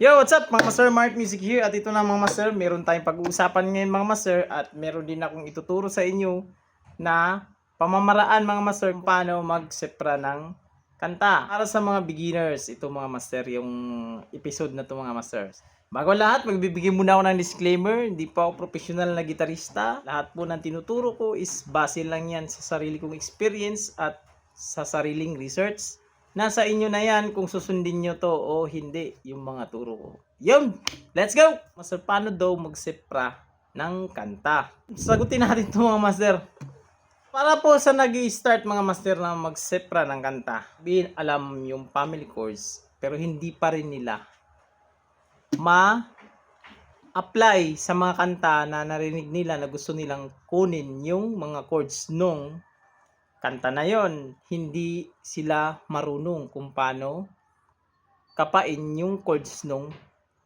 Yo, what's up mga master? Mark Music here at ito na mga master, meron tayong pag-uusapan ngayon mga master at meron din akong ituturo sa inyo na pamamaraan mga master kung paano mag-sepra ng kanta. Para sa mga beginners, ito mga master, yung episode na to mga masters. Bago lahat, magbibigay muna ako ng disclaimer, hindi pa ako professional na gitarista. Lahat po ng tinuturo ko is base lang yan sa sarili kong experience at sa sariling research. Nasa inyo na yan kung susundin nyo to o hindi yung mga turo ko. Yun! Let's go! Master, paano daw magsepra ng kanta? Sagutin natin to mga master. Para po sa nag start mga master na magsepra ng kanta, bin alam yung family chords, pero hindi pa rin nila ma-apply sa mga kanta na narinig nila na gusto nilang kunin yung mga chords nung kanta na yon hindi sila marunong kung paano kapain yung chords nung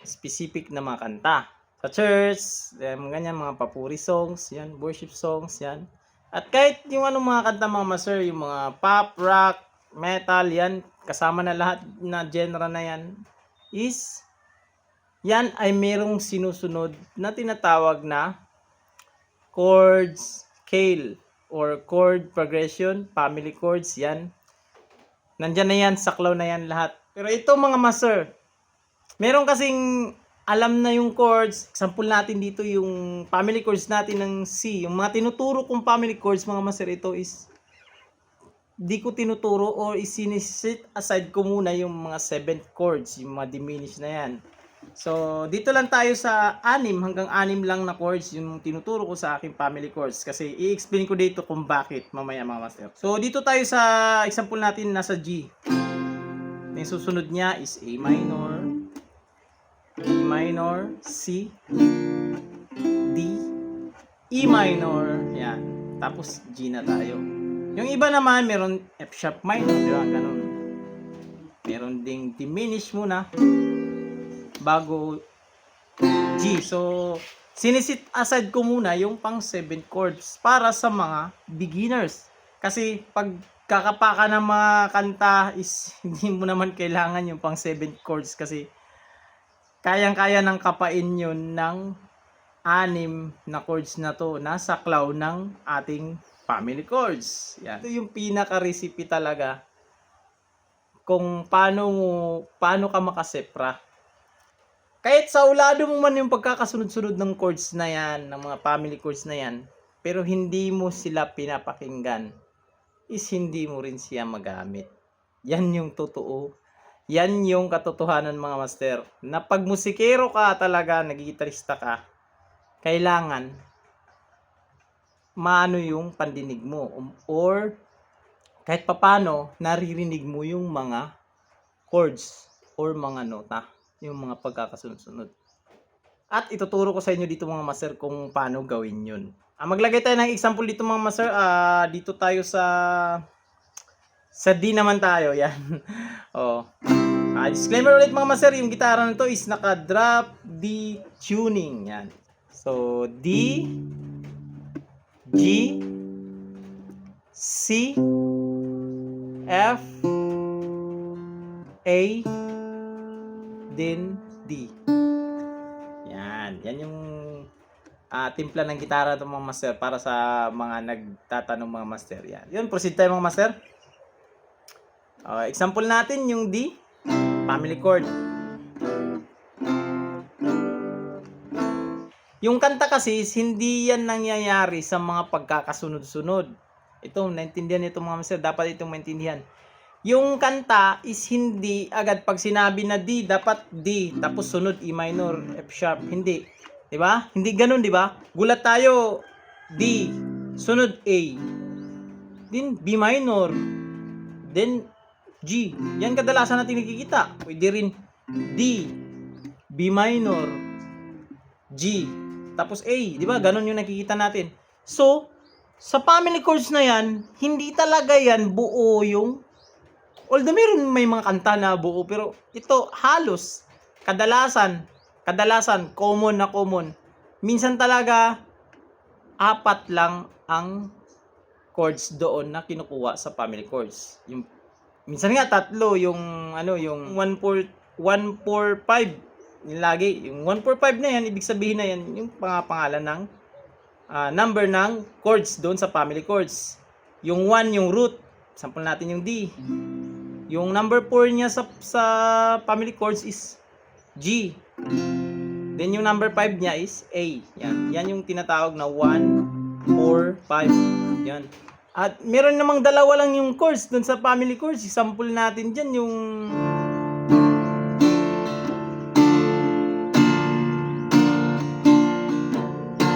specific na mga kanta. Sa church, um, ganyan mga papuri songs, yan, worship songs, yan. At kahit yung anong mga kanta mga master, yung mga pop, rock, metal, yan, kasama na lahat na genre na yan, is yan ay merong sinusunod na tinatawag na chords scale or chord progression, family chords, yan. Nandyan na yan, saklaw na yan lahat. Pero ito mga master, meron kasing alam na yung chords. Example natin dito yung family chords natin ng C. Yung mga tinuturo kong family chords mga master, ito is di ko tinuturo or isinisit aside ko muna yung mga seventh chords, yung mga diminished na yan. So, dito lang tayo sa anim hanggang anim lang na chords yung tinuturo ko sa aking family chords kasi i-explain ko dito kung bakit mamaya mga master. So, dito tayo sa example natin nasa G. Yung susunod niya is A minor, E minor, C, D, E minor, yan. Tapos G na tayo. Yung iba naman, meron F sharp minor, di ba? Ganun. Meron ding diminish muna bago G. So, sinisit aside ko muna yung pang 7 chords para sa mga beginners. Kasi pag kakapaka ng mga kanta is hindi mo naman kailangan yung pang 7 chords kasi kayang-kaya ng kapain yun ng anim na chords na to nasa cloud ng ating family chords. Yan. Ito yung pinaka-recipe talaga kung paano paano ka makasepra kahit sa ulado mo man yung pagkakasunod-sunod ng chords na yan, ng mga family chords na yan, pero hindi mo sila pinapakinggan, is hindi mo rin siya magamit. Yan yung totoo. Yan yung katotohanan mga master. Na pag musikero ka talaga, nagigitarista ka, kailangan maano yung pandinig mo or kahit papano naririnig mo yung mga chords or mga nota yung mga pagkakasunod-sunod. At ituturo ko sa inyo dito mga master kung paano gawin yun. Ah, maglagay tayo ng example dito mga master. Ah, dito tayo sa sa D naman tayo. Yan. oh. Ah, disclaimer ulit mga master, yung gitara na to is naka-drop D tuning. Yan. So, D, G, C, F, A, din D. Yan. Yan yung ah, timpla ng gitara ng mga master para sa mga nagtatanong mga master. Yan. Yun, proceed tayo mga master. Ah, example natin yung D. Family chord. Yung kanta kasi, hindi yan nangyayari sa mga pagkakasunod-sunod. Ito, naintindihan ito mga master. Dapat itong maintindihan yung kanta is hindi agad pag sinabi na D, dapat D, tapos sunod E minor, F sharp. Hindi. 'Di ba? Hindi ganoon, 'di ba? Gulat tayo D, sunod A. Then B minor. Then G. Yan kadalasan natin nakikita. Pwede rin D, B minor, G, tapos A, 'di ba? Ganon yung nakikita natin. So, sa family chords na yan, hindi talaga yan buo yung Although meron may mga kanta na buo pero ito halos kadalasan kadalasan common na common. Minsan talaga apat lang ang chords doon na kinukuha sa family chords. Yung minsan nga tatlo yung ano yung 1 4 1 4 5 Yung lagi, yung 145 na yan, ibig sabihin na yan, yung mga pangalan ng ah, number ng chords doon sa family chords. Yung 1, yung root. Sample natin yung D. Yung number 4 niya sa, sa family chords is G. Then yung number 5 niya is A. Yan. Yan yung tinatawag na 1, 4, 5. Yan. At meron namang dalawa lang yung chords dun sa family chords. Example natin dyan yung...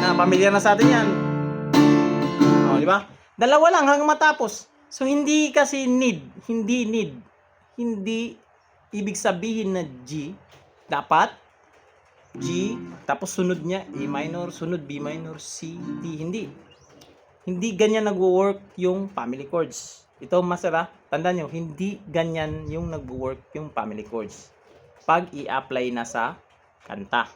Na, familiar na sa atin yan. O, di ba? Dalawa lang hanggang matapos. So, hindi kasi need. Hindi need. Hindi ibig sabihin na G. Dapat G, tapos sunod niya A minor, sunod B minor, C, D. Hindi. Hindi ganyan nagwo-work yung family chords. Ito, master ah, tandaan nyo, hindi ganyan yung nagwo-work yung family chords. Pag i-apply na sa kanta.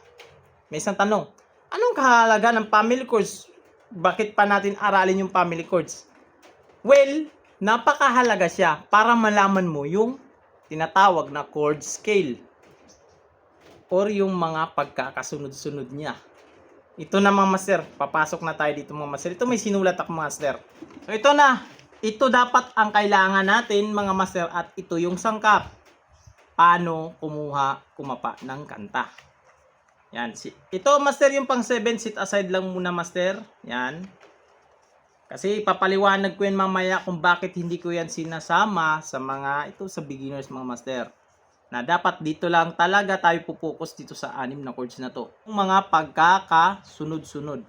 May isang tanong, anong kahalaga ng family chords? Bakit pa natin aralin yung family chords? Well, napakahalaga siya para malaman mo yung tinatawag na chord scale or yung mga pagkakasunod-sunod niya. Ito na mga master, papasok na tayo dito mga master. Ito may sinulat ako master. So ito na, ito dapat ang kailangan natin mga master at ito yung sangkap. Paano kumuha, kumapa ng kanta. Yan. Ito master yung pang 7 sit aside lang muna master. Yan. Kasi papaliwanag ko yan mamaya kung bakit hindi ko yan sinasama sa mga, ito sa beginners mga master na dapat dito lang talaga tayo pupokus dito sa anim na chords na to. Yung mga pagkakasunod-sunod.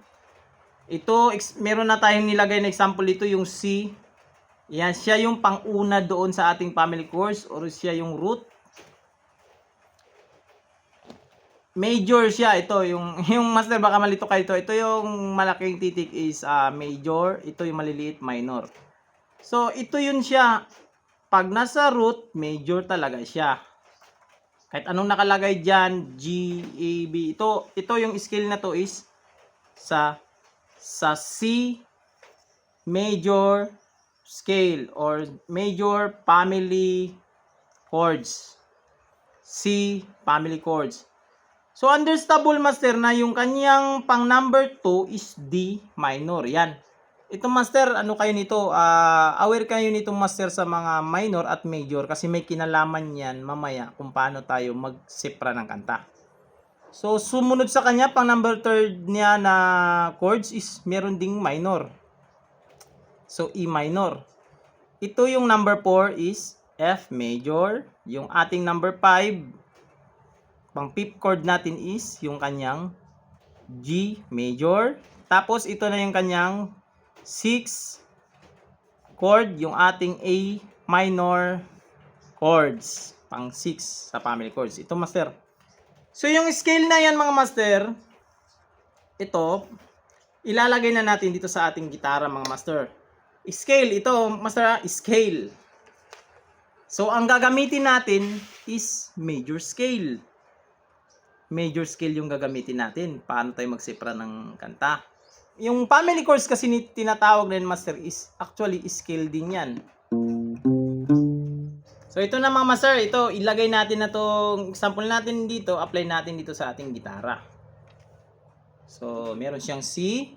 Ito, meron na tayong nilagay na example dito, yung C. Yan, siya yung pang-una doon sa ating family chords or siya yung root. Major siya, ito, yung, yung master, baka malito kayo ito. Ito yung malaking titik is ah, major, ito yung maliliit minor. So, ito yun siya. Pag nasa root, major talaga siya. Kahit anong nakalagay dyan, G, A, B. Ito, ito yung scale na to is sa sa C major scale or major family chords. C family chords. So understandable master na yung kanyang pang number 2 is D minor. Yan. Ito master, ano kayo nito? Ah, aware kayo nito master sa mga minor at major kasi may kinalaman yan mamaya kung paano tayo magsipra ng kanta. So sumunod sa kanya pang number third niya na chords is meron ding minor. So E minor. Ito yung number 4 is F major. Yung ating number 5 pang fifth chord natin is yung kanyang G major. Tapos ito na yung kanyang 6 chord, yung ating A minor chords. Pang 6 sa family chords. Ito master. So yung scale na yan mga master, ito, ilalagay na natin dito sa ating gitara mga master. Scale, ito master, ah, scale. So ang gagamitin natin is major scale. Major scale yung gagamitin natin. Paano tayo magsipra ng kanta. Yung family chords kasi ni tinatawag na master is actually scale din yan. So ito na mga master, ito ilagay natin na tong example natin dito, apply natin dito sa ating gitara. So meron siyang C.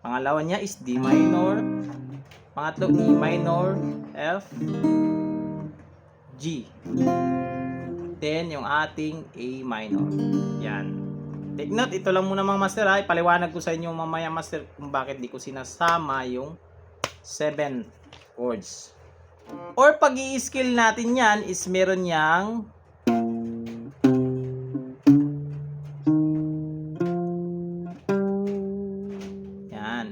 Pangalawa niya is D minor. Pangatlo E minor, F, G. Then yung ating A minor. Yan. Take note, ito lang muna mga master ha. Ipaliwanag ko sa inyo mamaya master kung bakit di ko sinasama yung 7 chords. Or pag i-skill natin yan is meron yang yan.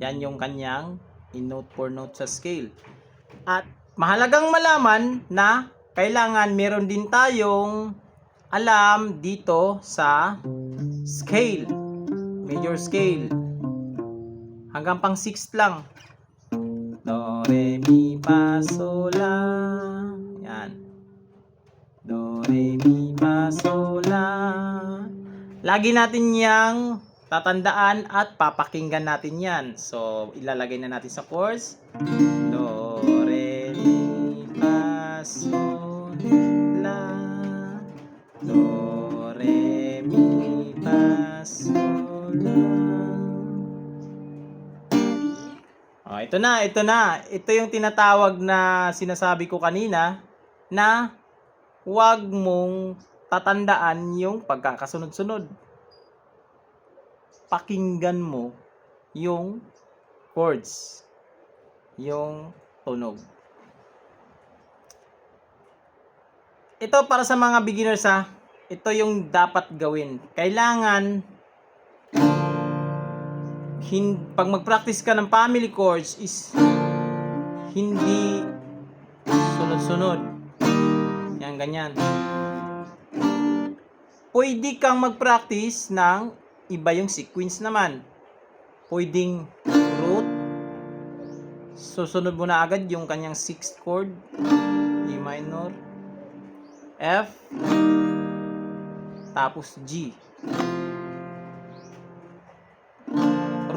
Yan yung kanyang in note for note sa scale. At mahalagang malaman na kailangan meron din tayong alam dito sa scale. Major scale. Hanggang pang 6 lang. Do, re, mi, fa, sol, la. Yan. Do, re, mi, fa, sol, la. Lagi natin yang tatandaan at papakinggan natin yan. So, ilalagay na natin sa chords. Do, Oh, ito na, ito na. Ito yung tinatawag na sinasabi ko kanina na huwag mong tatandaan yung pagkakasunod-sunod. Pakinggan mo yung chords, yung tunog. Ito para sa mga beginners ha. Ito yung dapat gawin. Kailangan hin pag mag-practice ka ng family chords is hindi sunod-sunod. Yan, ganyan. Pwede kang mag-practice ng iba yung sequence naman. Pwedeng root. Susunod mo na agad yung kanyang sixth chord. E minor. F. Tapos G.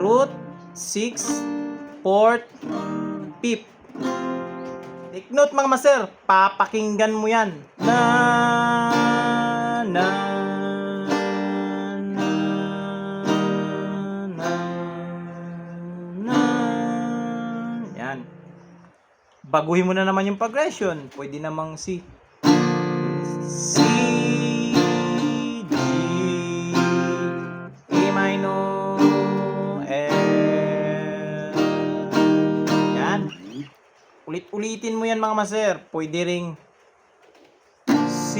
root, 6, fourth, fifth. Take note mga master, papakinggan mo yan. Na, na, na, na, na. Yan. Baguhin mo na naman yung progression. Pwede namang si C, Ulit-ulitin mo yan mga master. Pwede ring C,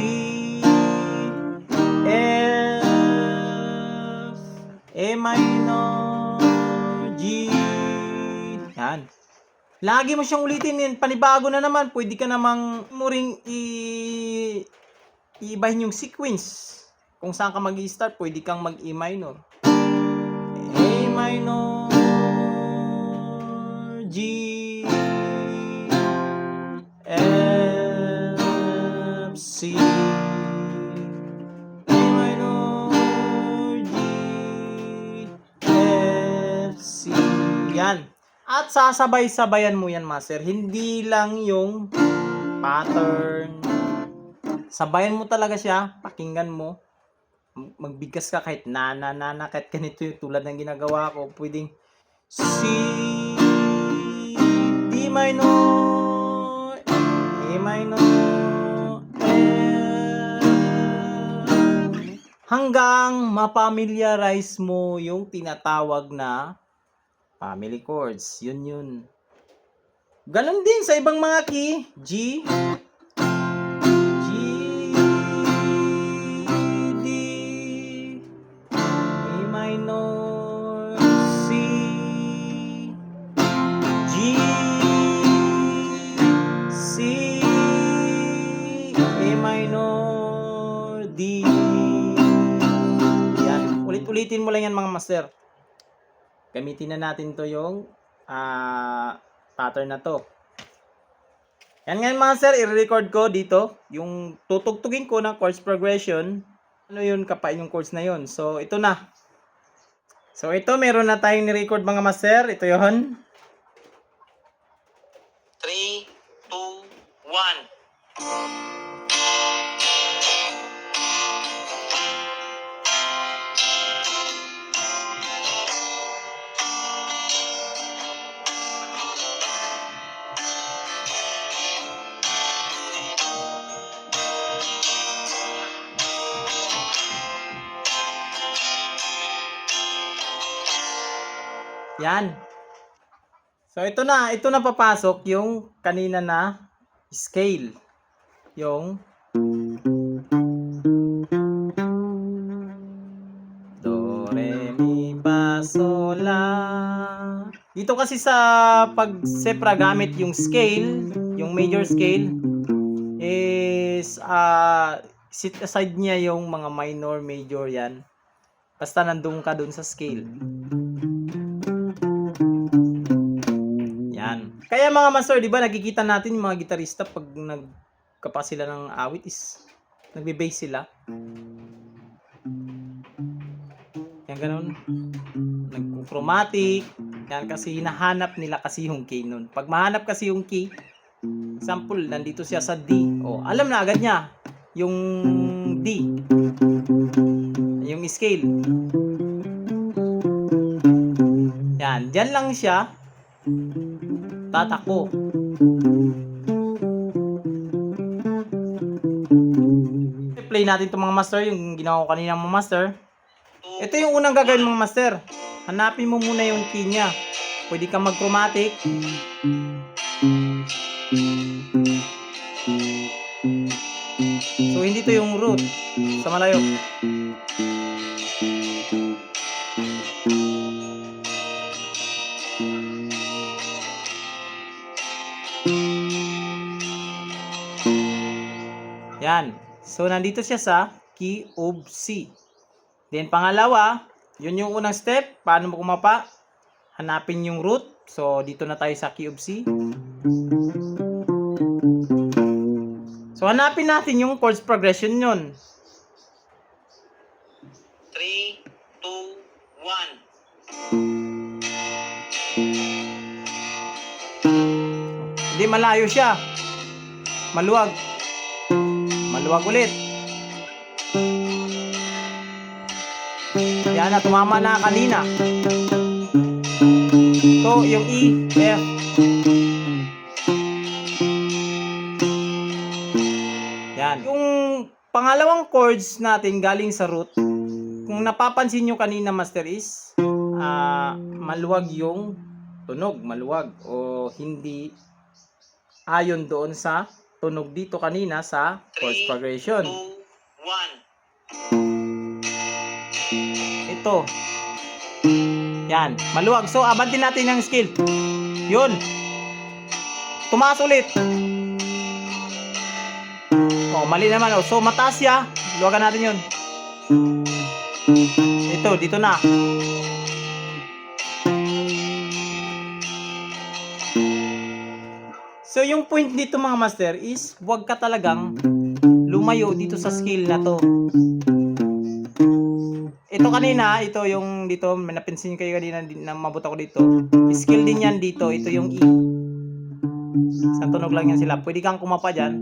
F, A minor, G. Yan. Lagi mo siyang ulitin yan. Panibago na naman. Pwede ka namang mo ring i iibahin yung sequence. Kung saan ka mag start pwede kang mag E minor. A minor, G, C. Yan. At sasabay-sabayan mo yan, master. Hindi lang yung pattern. Sabayan mo talaga siya. Pakinggan mo. Magbigkas ka kahit na na na na kahit ganito yung tulad ng ginagawa ko. Pwedeng C, D minor, A minor, Hanggang mapamiliarize mo yung tinatawag na family chords. Yun yun. Ganon din sa ibang mga key. G, Ulit-ulitin mo lang yan mga master. Gamitin na natin to yung ah, pattern na to. Yan nga mga sir, i-record ko dito yung tutugtugin ko ng chords progression. Ano yun, kapain yung chords na yun. So, ito na. So, ito, meron na tayong ni-record mga master. Ito yon 3, 2, 1. Yan. So, ito na. Ito na papasok yung kanina na scale. Yung Do, Re, Mi, Fa, Sol, La. Dito kasi sa pag sepra gamit yung scale, yung major scale, is ah sit aside niya yung mga minor, major yan. Basta nandun ka dun sa scale. Kaya mga master, di ba nakikita natin yung mga gitarista pag nagkapa sila ng awit is nagbe-bass sila. Yan ganun. Nag-chromatic. Yan kasi hinahanap nila kasi yung key nun. Pag mahanap kasi yung key, Example, nandito siya sa D. O, alam na agad niya yung D. Yung scale. Yan, dyan lang siya tatakbo. Play natin itong mga master, yung ginawa ko kanina mga master. Ito yung unang gagawin mga master. Hanapin mo muna yung key niya. Pwede kang mag-chromatic. So, hindi to yung root sa malayo. So, nandito siya sa key of C. Then, pangalawa, yun yung unang step. Paano mo kumapa? Hanapin yung root. So, dito na tayo sa key of C. So, hanapin natin yung chords progression yun. 3, 2, 1. Hindi malayo siya. Maluwag. Maluwag ulit. Yan na, tumama na kanina. So, yung E, F. Yan. Yung pangalawang chords natin galing sa root, kung napapansin nyo kanina, Master, is ah, maluwag yung tunog, maluwag o hindi ayon doon sa tunog dito kanina sa chords progression. 2, 1. Ito. Yan, maluwag. So, abantin natin ang skill. Yun. Tumaas ulit. Oh, mali naman. Oh. So, mataas siya. Luwagan natin yun. Ito, dito na. So, yung point dito mga master is, huwag ka talagang lumayo dito sa skill na to. Ito kanina, ito yung dito, may napinsin kayo kanina na mabuta ko dito. Skill din yan dito, ito yung E. Sa tunog lang yan sila. Pwede kang kumapa dyan.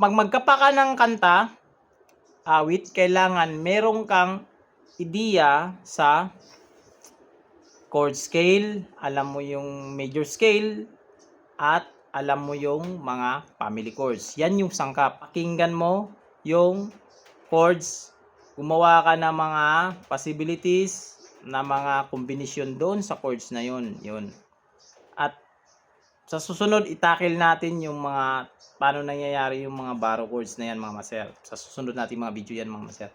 Pag magkapa ka ng kanta, awit, kailangan merong kang ideya sa chord scale, alam mo yung major scale, at alam mo yung mga family chords. Yan yung sangkap. Pakinggan mo yung chords. Gumawa ka ng mga possibilities na mga kombinasyon doon sa chords na yun. yun. At sa susunod, itakil natin yung mga paano nangyayari yung mga baro chords na yan mga maser. Sa susunod natin mga video yan mga maser.